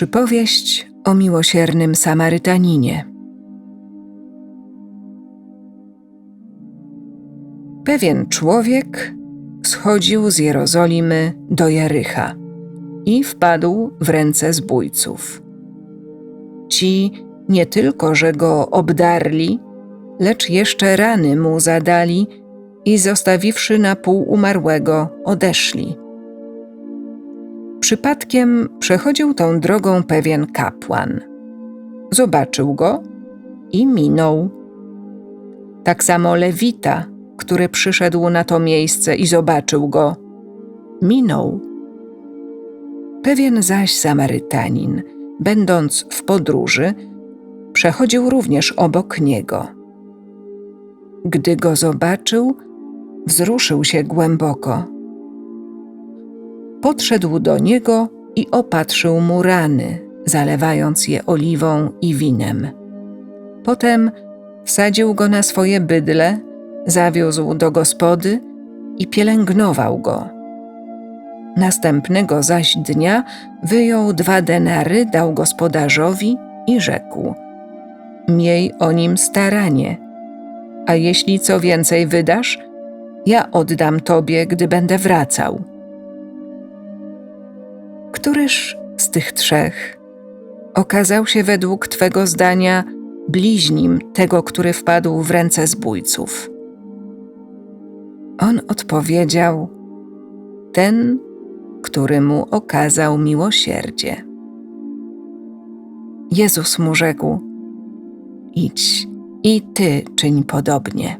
Przypowieść o miłosiernym Samarytaninie. Pewien człowiek schodził z Jerozolimy do Jericha i wpadł w ręce zbójców. Ci nie tylko, że go obdarli, lecz jeszcze rany mu zadali i zostawiwszy na pół umarłego, odeszli. Przypadkiem przechodził tą drogą pewien kapłan. Zobaczył go i minął. Tak samo Lewita, który przyszedł na to miejsce i zobaczył go, minął. Pewien zaś Samarytanin, będąc w podróży, przechodził również obok niego. Gdy go zobaczył, wzruszył się głęboko. Podszedł do niego i opatrzył mu rany, zalewając je oliwą i winem. Potem wsadził go na swoje bydle, zawiózł do gospody i pielęgnował go. Następnego zaś dnia wyjął dwa denary, dał gospodarzowi i rzekł: Miej o nim staranie, a jeśli co więcej wydasz, ja oddam tobie, gdy będę wracał. Któryż z tych trzech okazał się według Twego zdania bliźnim tego, który wpadł w ręce zbójców? On odpowiedział: Ten, który mu okazał miłosierdzie. Jezus mu rzekł: Idź i ty czyń podobnie.